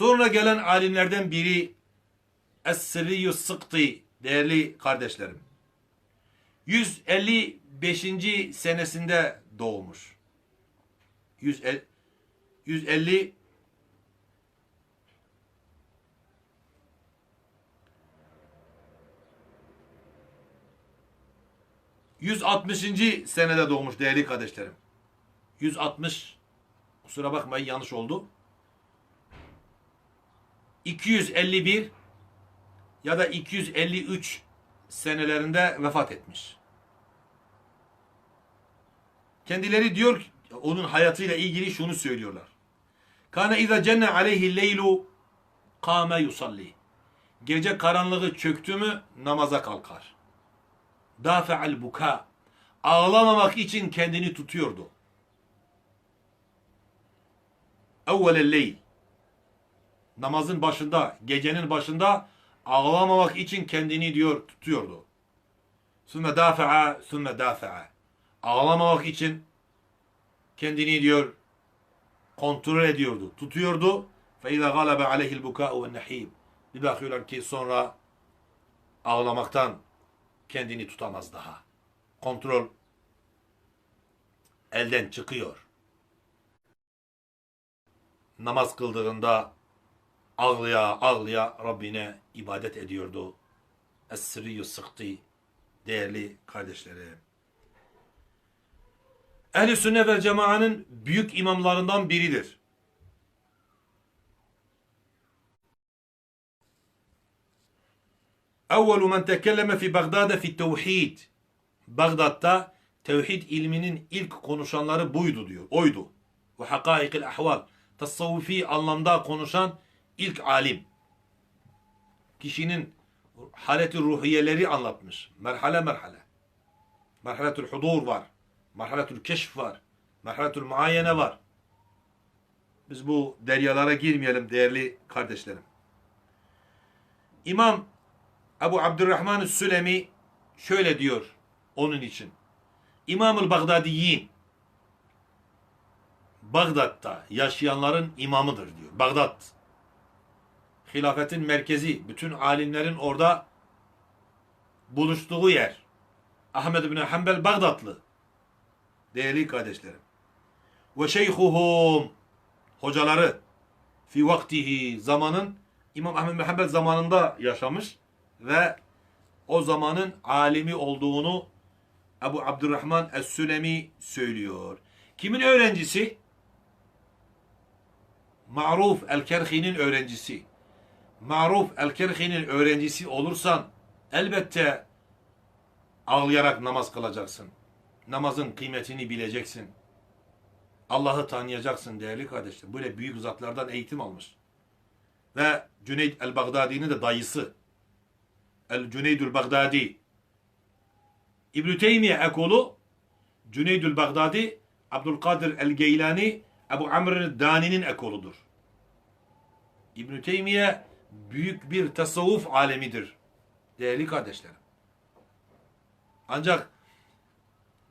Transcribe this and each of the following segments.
Sonra gelen alimlerden biri Es-Sırriyü Sıkti değerli kardeşlerim. 155. senesinde doğmuş. 150 150 160. senede doğmuş değerli kardeşlerim. 160 kusura bakmayın yanlış oldu. 251 ya da 253 senelerinde vefat etmiş. Kendileri diyor ki, onun hayatıyla ilgili şunu söylüyorlar. Kana iza cenne aleyhi leylu kâme yusalli. Gece karanlığı çöktü mü namaza kalkar. Dafa'al buka. Ağlamamak için kendini tutuyordu. Evvelel leyl. Namazın başında, gecenin başında ağlamamak için kendini diyor tutuyordu. Sümme dafa'a, sümme dafa'a. Ağlamamak için kendini diyor kontrol ediyordu, tutuyordu. Gâlebe aleyhil bukâ'u ve nehîb. Bir bakıyorlar ki sonra ağlamaktan kendini tutamaz daha. Kontrol elden çıkıyor. Namaz kıldığında ağlaya ağlaya Rabbine ibadet ediyordu. Es-Sirriyyü Sıktı değerli kardeşlerim. Ehl-i Sünnet ve Cemaat'ın büyük imamlarından biridir. Evvelu men tekelleme fi Bagdad fi tevhid. Bagdad'da tevhid ilminin ilk konuşanları buydu diyor. Oydu. Ve hakaikil ahval. Tasavvufi anlamda konuşan ilk alim. Kişinin haleti ruhiyeleri anlatmış. Merhale merhale. Merhaletül hudur var. Merhaletül keşf var. Merhaletül muayene var. Biz bu deryalara girmeyelim değerli kardeşlerim. İmam Ebu Abdurrahman Sülemi şöyle diyor onun için. İmamül Bagdadiyin Bagdat'ta yaşayanların imamıdır diyor. Bagdat hilafetin merkezi, bütün alimlerin orada buluştuğu yer. Ahmed bin Hanbel Bagdatlı. Değerli kardeşlerim. Ve şeyhuhum hocaları fi vaktihi zamanın İmam Ahmed bin Hanbel zamanında yaşamış ve o zamanın alimi olduğunu Ebu Abdurrahman Es-Sülemi söylüyor. Kimin öğrencisi? Ma'ruf El-Kerhi'nin öğrencisi. Ma'ruf El-Kerhi'nin öğrencisi olursan elbette ağlayarak namaz kılacaksın. Namazın kıymetini bileceksin. Allah'ı tanıyacaksın değerli kardeşler. Böyle büyük zatlardan eğitim almış. Ve Cüneyd el-Bagdadi'nin de dayısı. El-Cüneydül Bagdadi. İbn-i Teymiye ekolu Cüneydül Bagdadi, Abdülkadir el-Geylani, Ebu Amr Dani'nin ekoludur. İbn-i Teymiye büyük bir tasavvuf alemidir. Değerli kardeşlerim. Ancak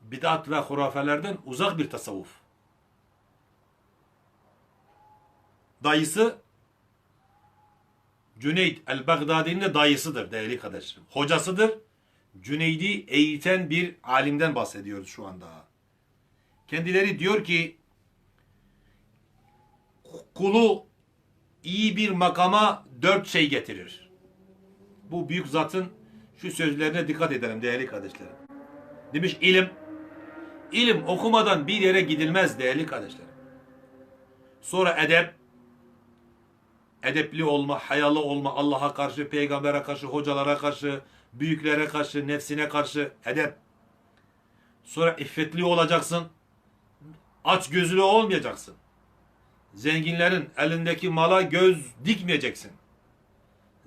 bid'at ve hurafelerden uzak bir tasavvuf. Dayısı Cüneyd el-Bagdadi'nin de dayısıdır değerli kardeşlerim. Hocasıdır. Cüneyd'i eğiten bir alimden bahsediyoruz şu anda. Kendileri diyor ki kulu iyi bir makama dört şey getirir. Bu büyük zatın şu sözlerine dikkat edelim değerli kardeşlerim. Demiş ilim. İlim okumadan bir yere gidilmez değerli kardeşlerim. Sonra edep. Edepli olma, hayalı olma, Allah'a karşı, peygambere karşı, hocalara karşı, büyüklere karşı, nefsine karşı edep. Sonra iffetli olacaksın. Aç gözlü olmayacaksın. Zenginlerin elindeki mala göz dikmeyeceksin.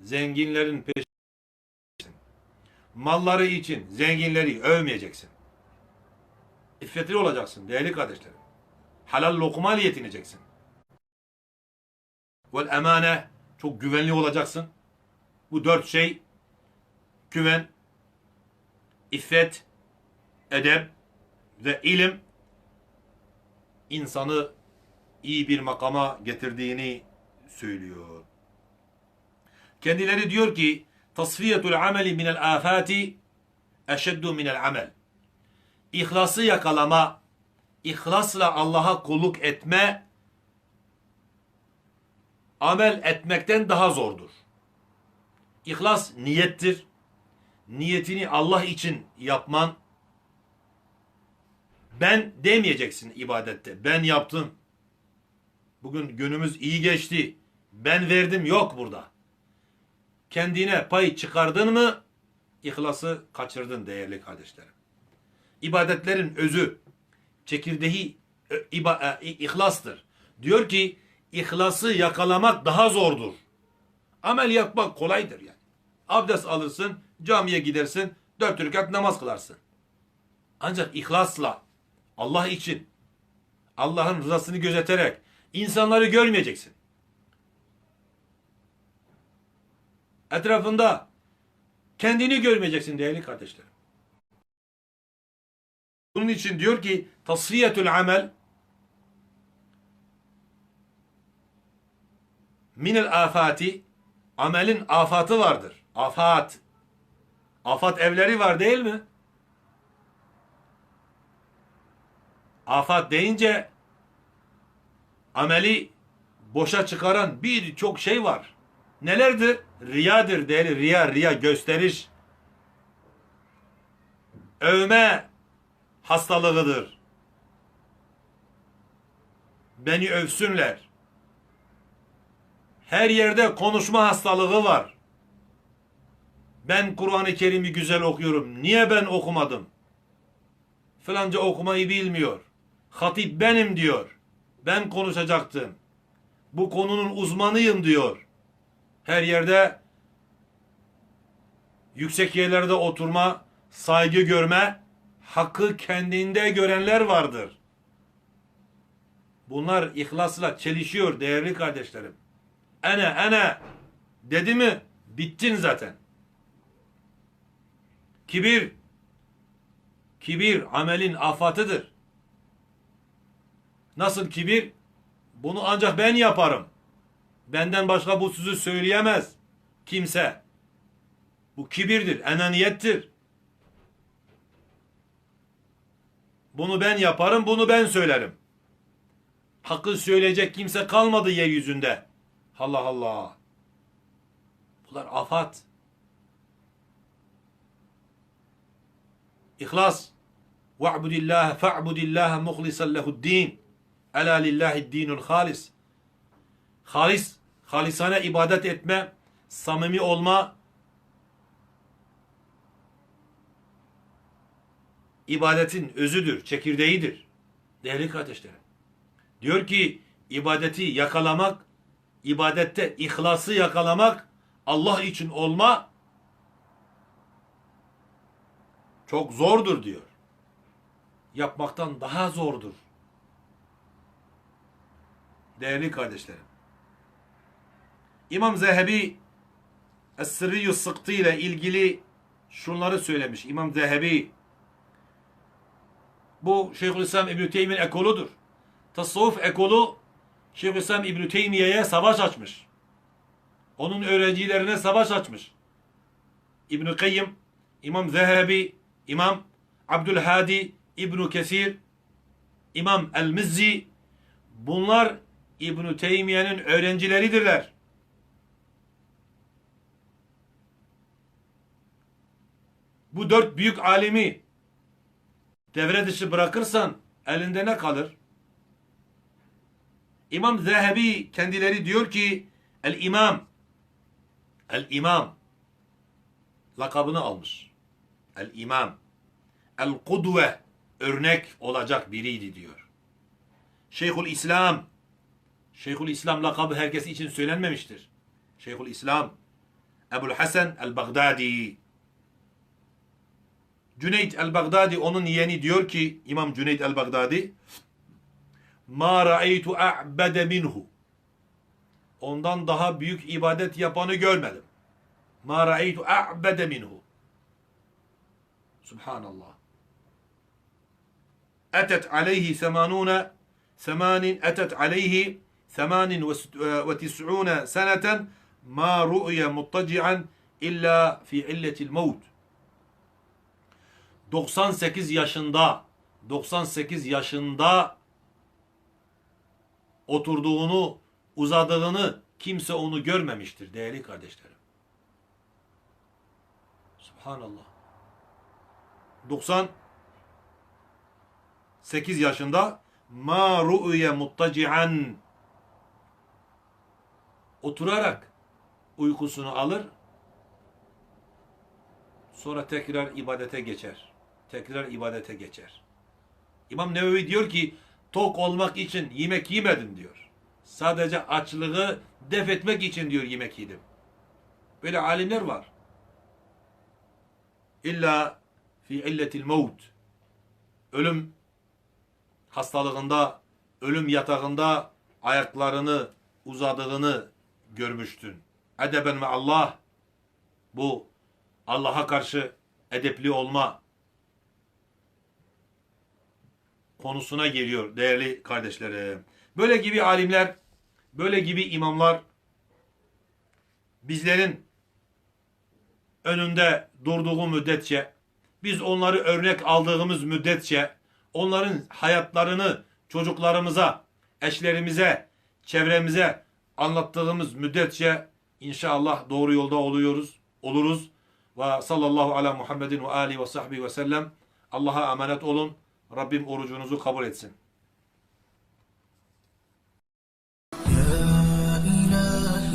Zenginlerin peşinde malları için zenginleri övmeyeceksin. İffetli olacaksın değerli kardeşlerim. Halal lokma yetineceksin. Vel emane çok güvenli olacaksın. Bu dört şey güven, iffet, edep ve ilim insanı iyi bir makama getirdiğini söylüyor. Kendileri diyor ki tasfiyetul ameli minel afati eşeddu minel amel. İhlası yakalama, ihlasla Allah'a kulluk etme amel etmekten daha zordur. İhlas niyettir. Niyetini Allah için yapman ben demeyeceksin ibadette. Ben yaptım. Bugün günümüz iyi geçti. Ben verdim yok burada. Kendine pay çıkardın mı ihlası kaçırdın değerli kardeşlerim. İbadetlerin özü, çekirdeği ö- iba, e, ihlastır. Diyor ki ihlası yakalamak daha zordur. Amel yapmak kolaydır yani. Abdest alırsın, camiye gidersin, dört rekat namaz kılarsın. Ancak ihlasla, Allah için, Allah'ın rızasını gözeterek, insanları görmeyeceksin. Etrafında kendini görmeyeceksin değerli kardeşlerim. Bunun için diyor ki tasfiyetül amel minel afati amelin afatı vardır. Afat. Afat evleri var değil mi? Afat deyince ameli boşa çıkaran birçok şey var. Nelerdir? Riyadır değerli. Riya, riya gösteriş. Övme hastalığıdır. Beni övsünler. Her yerde konuşma hastalığı var. Ben Kur'an-ı Kerim'i güzel okuyorum. Niye ben okumadım? Falanca okumayı bilmiyor. Hatip benim diyor. Ben konuşacaktım. Bu konunun uzmanıyım diyor. Her yerde yüksek yerlerde oturma, saygı görme, hakkı kendinde görenler vardır. Bunlar ihlasla çelişiyor değerli kardeşlerim. Ene ene dedi mi bittin zaten. Kibir kibir amelin afatıdır. Nasıl kibir? Bunu ancak ben yaparım. Benden başka bu sözü söyleyemez kimse. Bu kibirdir, enaniyettir. Bunu ben yaparım, bunu ben söylerim. Hakkı söyleyecek kimse kalmadı yeryüzünde. Allah Allah. Bunlar afat. İhlas. وَعْبُدِ اللّٰهَ فَعْبُدِ اللّٰهَ مُخْلِصًا لَهُ الدِّينَ Ela lillahi dinul halis. Halis, halisane ibadet etme, samimi olma, ibadetin özüdür, çekirdeğidir. Değerli kardeşlerim. Diyor ki ibadeti yakalamak, ibadette ihlası yakalamak, Allah için olma çok zordur diyor. Yapmaktan daha zordur Değerli kardeşlerim. İmam Zehebi Es-Sırriyü Sıktı ile ilgili şunları söylemiş. İmam Zehebi bu Şeyhülislam İbn-i Teymi'nin ekoludur. Tasavvuf ekolu Şeyhülislam İbn-i Teymiye'ye savaş açmış. Onun öğrencilerine savaş açmış. İbn-i Kayyım, İmam Zehebi, İmam Abdülhadi, İbn-i Kesir, İmam El-Mizzi bunlar İbn-i Teymiye'nin öğrencileridirler. Bu dört büyük alimi devre dışı bırakırsan elinde ne kalır? İmam Zehebi kendileri diyor ki el imam el imam lakabını almış. El imam el kudve örnek olacak biriydi diyor. Şeyhül İslam Şeyhül İslam lakabı herkes için söylenmemiştir. Şeyhül İslam Ebu'l Hasan el-Baghdadi Cüneyd el-Baghdadi onun yeğeni diyor ki İmam Cüneyd el-Baghdadi ma ra'aytu a'bede minhu ondan daha büyük ibadet yapanı görmedim. Ma ra'aytu a'bede minhu Subhanallah. Etet aleyhi semanune semanin etet aleyhi 98 seneten ma ru'ye muttaci'an illa fi illetil mevt. 98 yaşında 98 yaşında oturduğunu, uzadığını kimse onu görmemiştir değerli kardeşlerim. Subhanallah. 98 yaşında ma ru'ye muttaci'an oturarak uykusunu alır sonra tekrar ibadete geçer. Tekrar ibadete geçer. İmam Nevevi diyor ki tok olmak için yemek yemedim diyor. Sadece açlığı def etmek için diyor yemek yedim. Böyle alimler var. İlla fi illetil mevt. Ölüm hastalığında, ölüm yatağında ayaklarını uzadığını görmüştün. Edeben ve Allah bu Allah'a karşı edepli olma konusuna geliyor değerli kardeşlerim. Böyle gibi alimler, böyle gibi imamlar bizlerin önünde durduğu müddetçe, biz onları örnek aldığımız müddetçe, onların hayatlarını çocuklarımıza, eşlerimize, çevremize anlattığımız müddetçe inşallah doğru yolda oluyoruz, oluruz. Ve sallallahu ala Muhammedin ve ali ve sahbihi ve sellem. Allah'a emanet olun. Rabbim orucunuzu kabul etsin. Ya ilahi